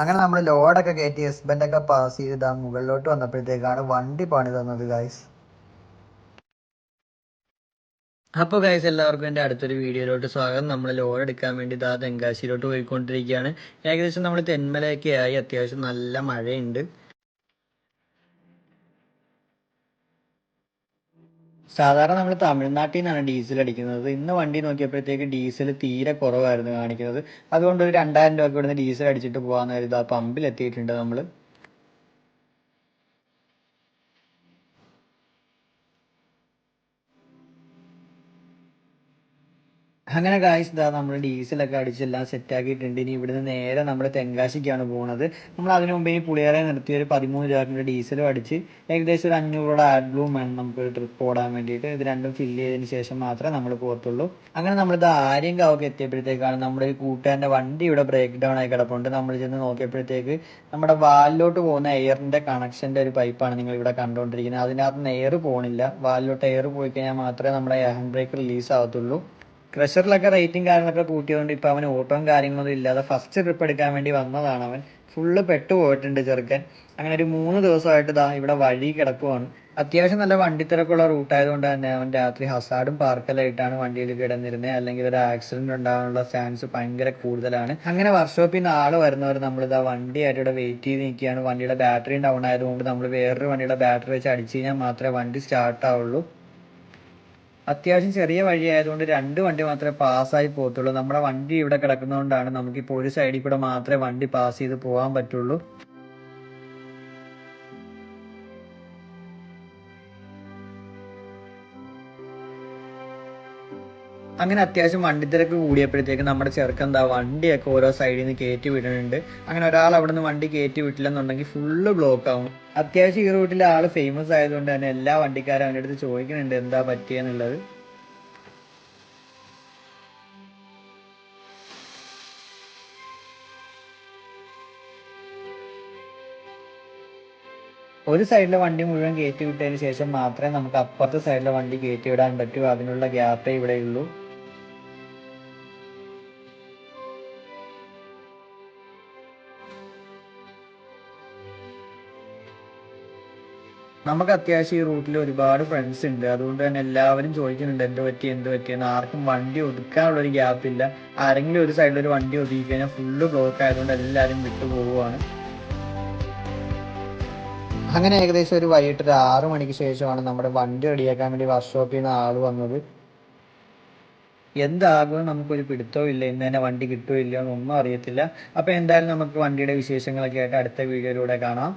അങ്ങനെ നമ്മൾ ലോഡൊക്കെ കയറ്റി ഹസ്ബൻഡൊക്കെ പാസ് ചെയ്ത് ആ മുകളിലോട്ട് വന്നപ്പോഴത്തേക്കാണ് വണ്ടി പണി തന്നത് ഗായ്സ് അപ്പോൾ ഗൈസ് എല്ലാവർക്കും എന്റെ അടുത്തൊരു വീഡിയോയിലോട്ട് സ്വാഗതം. നമ്മൾ ലോഡ് എടുക്കാൻ വേണ്ടി ഇതാ തെങ്കാശിയിലോട്ട് പോയിക്കൊണ്ടിരിക്കുകയാണ്. ഏകദേശം നമ്മൾ തെന്മലയൊക്കെ ആയി. അത്യാവശ്യം നല്ല മഴയുണ്ട്. സാധാരണ നമ്മൾ തമിഴ്നാട്ടിൽ നിന്നാണ് ഡീസൽ അടിക്കുന്നത്. ഇന്ന് വണ്ടി നോക്കിയപ്പോഴത്തേക്ക് ഡീസൽ തീരെ കുറവായിരുന്നു കാണിക്കുന്നത്. അതുകൊണ്ട് ഒരു രണ്ടായിരം രൂപയ്ക്ക് ഇവിടുന്ന് ഡീസൽ അടിച്ചിട്ട് പോകാമെന്ന് കരുതി പമ്പിൽ എത്തിയിട്ടുണ്ട് നമ്മൾ അങ്ങനെ ഗായ്സ് ഇതാ നമ്മൾ ഡീസലൊക്കെ അടിച്ചെല്ലാം സെറ്റ് ആക്കിയിട്ടുണ്ട്. ഇനി ഇവിടുന്ന് നേരെ നമ്മൾ തെങ്കാശിക്കാണ് പോകുന്നത് നമ്മൾ അതിനു മുമ്പേ ഈ പുളിയേറെ നിർത്തി ഒരു പതിമൂന്ന് രൂപ ഡീസലും അടിച്ച് ഏകദേശം ഒരു അഞ്ഞൂറ് ആഡ്ലൂം വേണം നമുക്ക് ട്രിപ്പ് ഓടാൻ വേണ്ടിയിട്ട്. ഇത് രണ്ടും ഫില്ല് ചെയ്തതിന് ശേഷം മാത്രമേ നമ്മൾ പോകത്തുള്ളൂ. അങ്ങനെ നമ്മളിത് ആര്യങ്കാവൊക്കെ എത്തിയപ്പോഴത്തേക്കാണ് നമ്മുടെ ഒരു കൂട്ടുകാരന്റെ വണ്ടി ഇവിടെ ബ്രേക്ക് ഡൗൺ ആയി കിടപ്പുണ്ട്. നമ്മൾ ചെന്ന് നോക്കിയപ്പോഴത്തേക്ക് നമ്മുടെ വാലിലോട്ട് പോകുന്ന എയറിന്റെ കണക്ഷന്റെ ഒരു പൈപ്പാണ് നിങ്ങൾ ഇവിടെ കണ്ടുകൊണ്ടിരിക്കുന്നത്. അതിനകത്ത് നിന്ന് എയർ പോകണില്ല വാലിലോട്ട് എയർ പോയി കഴിഞ്ഞാൽ മാത്രമേ നമ്മുടെ ഹാൻഡ് ബ്രേക്ക് റിലീസ് ആവത്തുള്ളൂ. ക്രഷറിലൊക്കെ റേറ്റിംഗ് കാര്യങ്ങളൊക്കെ കൂട്ടിയതുകൊണ്ട് ഇപ്പൊ അവന് ഓട്ടവും കാര്യങ്ങളൊന്നും ഇല്ലാതെ ഫസ്റ്റ് ട്രിപ്പ് എടുക്കാൻ വേണ്ടി വന്നതാണ് അവൻ. ഫുള്ള് പെട്ടുപോയിട്ടുണ്ട് ചെറുക്കൻ. അങ്ങനെ ഒരു മൂന്ന് ദിവസമായിട്ട് ദാ ഇവിടെ വഴി കിടക്കുവാണ്. അത്യാവശ്യം നല്ല വണ്ടിത്തിരക്കുള്ള റൂട്ട് ആയതുകൊണ്ട് തന്നെ അവൻ രാത്രി ഹസാഡും പാർക്കലായിട്ടാണ് വണ്ടിയിൽ കിടന്നിരുന്നത് അല്ലെങ്കിൽ ഒരു ആക്സിഡന്റ് ഉണ്ടാകാനുള്ള ചാൻസ് ഭയങ്കര കൂടുതലാണ്. അങ്ങനെ വർക്ക്ഷോപ്പിൽ നിന്ന് ആൾ വരുന്നവർ നമ്മളിതാ വണ്ടിയായിട്ട് ഇവിടെ വെയിറ്റ് ചെയ്ത് നിൽക്കുകയാണ്. വണ്ടിയുടെ ബാറ്ററി ഡൗൺ ആയതുകൊണ്ട് നമ്മൾ വേറൊരു വണ്ടിയുടെ ബാറ്ററി വെച്ച് അടിച്ചു കഴിഞ്ഞാൽ മാത്രമേ വണ്ടി സ്റ്റാർട്ട് ആവുള്ളൂ. അത്യാവശ്യം ചെറിയ വഴി ആയതുകൊണ്ട് രണ്ട് വണ്ടി മാത്രമേ പാസ്സായി പോകത്തുള്ളൂ. നമ്മുടെ വണ്ടി ഇവിടെ കിടക്കുന്നതുകൊണ്ടാണ് നമുക്കിപ്പോൾ ഒരു സൈഡിൽ കൂടെ മാത്രമേ വണ്ടി പാസ് ചെയ്ത് പോകാൻ പറ്റുള്ളൂ. അങ്ങനെ അത്യാവശ്യം വണ്ടിത്തിരക്ക് കൂടിയപ്പോഴത്തേക്ക് നമ്മുടെ ചെറുക്കെന്താ വണ്ടിയൊക്കെ ഓരോ സൈഡിൽ നിന്ന് കയറ്റി വിടുന്നുണ്ട്. അങ്ങനെ ഒരാൾ അവിടെ നിന്ന് വണ്ടി കയറ്റി വിട്ടില്ലെന്നുണ്ടെങ്കിൽ ഫുള്ള് ബ്ലോക്ക് ആവും. അത്യാവശ്യം ഈ റൂട്ടിലെ ആൾ ഫേമസ് ആയതുകൊണ്ട് തന്നെ എല്ലാ വണ്ടിക്കാരും അവന്റെ അടുത്ത് ചോദിക്കുന്നുണ്ട് എന്താ പറ്റിയെന്നുള്ളത്. ഒരു സൈഡിലെ വണ്ടി മുഴുവൻ കയറ്റി വിട്ടതിന് ശേഷം മാത്രമേ നമുക്ക് അപ്പുറത്തെ സൈഡിലെ വണ്ടി കയറ്റി വിടാൻ പറ്റൂ. അതിനുള്ള ഗ്യാപ്പേ ഇവിടെ ഉള്ളൂ നമുക്ക് അത്യാവശ്യം ഈ റൂട്ടിൽ ഒരുപാട് ഫ്രണ്ട്സ് ഉണ്ട്. അതുകൊണ്ട് തന്നെ എല്ലാവരും ചോദിക്കുന്നുണ്ട് എന്ത് പറ്റി? എന്ത് പറ്റിയെന്ന് ആർക്കും വണ്ടി ഒതുക്കാനുള്ള ഒരു ഗ്യാപ്പ് ഇല്ല. ആരെങ്കിലും ഒരു സൈഡിൽ ഒരു വണ്ടി ഒതുക്കി കഴിഞ്ഞാൽ ഫുള്ള് ബ്ലോക്ക് ആയതുകൊണ്ട് എല്ലാവരും വിട്ടു പോവുകയാണ് അങ്ങനെ ഏകദേശം ഒരു വൈകിട്ട് ഒരു ആറ് മണിക്ക് ശേഷമാണ് നമ്മുടെ വണ്ടി റെഡിയാക്കാൻ വേണ്ടി വർക്ക്ഷോപ്പിൽ നിന്ന് ആൾ വന്നത്. എന്താകും? നമുക്കൊരു പിടുത്തവും ഇല്ല. ഇന്ന് തന്നെ വണ്ടി കിട്ടുമോ ഇല്ലയോ എന്നൊന്നും അറിയത്തില്ല. അപ്പോൾ എന്തായാലും നമുക്ക് വണ്ടിയുടെ വിശേഷങ്ങളൊക്കെ ആയിട്ട് അടുത്ത വീഡിയോയിലൂടെ കാണാം.